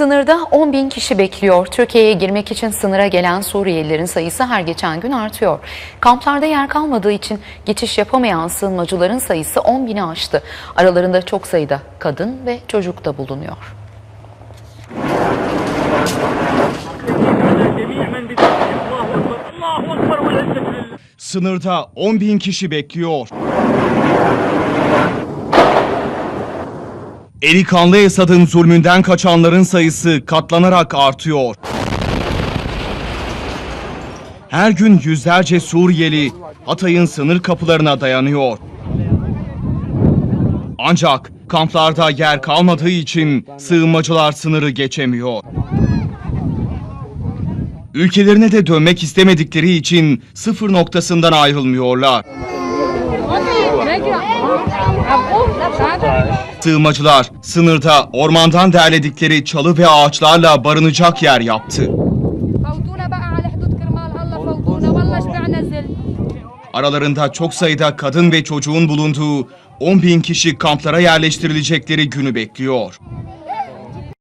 Sınırda 10 bin kişi bekliyor. Türkiye'ye girmek için sınıra gelen Suriyelilerin sayısı her geçen gün artıyor. Kamplarda yer kalmadığı için geçiş yapamayan sığınmacıların sayısı 10 bini aştı. Aralarında çok sayıda kadın ve çocuk da bulunuyor. Sınırda 10 bin kişi bekliyor. Eli kanlı Esad'ın zulmünden kaçanların sayısı katlanarak artıyor. Her gün yüzlerce Suriyeli Hatay'ın sınır kapılarına dayanıyor. Ancak kamplarda yer kalmadığı için sığınmacılar sınırı geçemiyor. Ülkelerine de dönmek istemedikleri için sıfır noktasından ayrılmıyorlar. Sığınmacılar sınırda ormandan derledikleri çalı ve ağaçlarla barınacak yer yaptı. Aralarında çok sayıda kadın ve çocuğun bulunduğu 10 bin kişi kamplara yerleştirilecekleri günü bekliyor.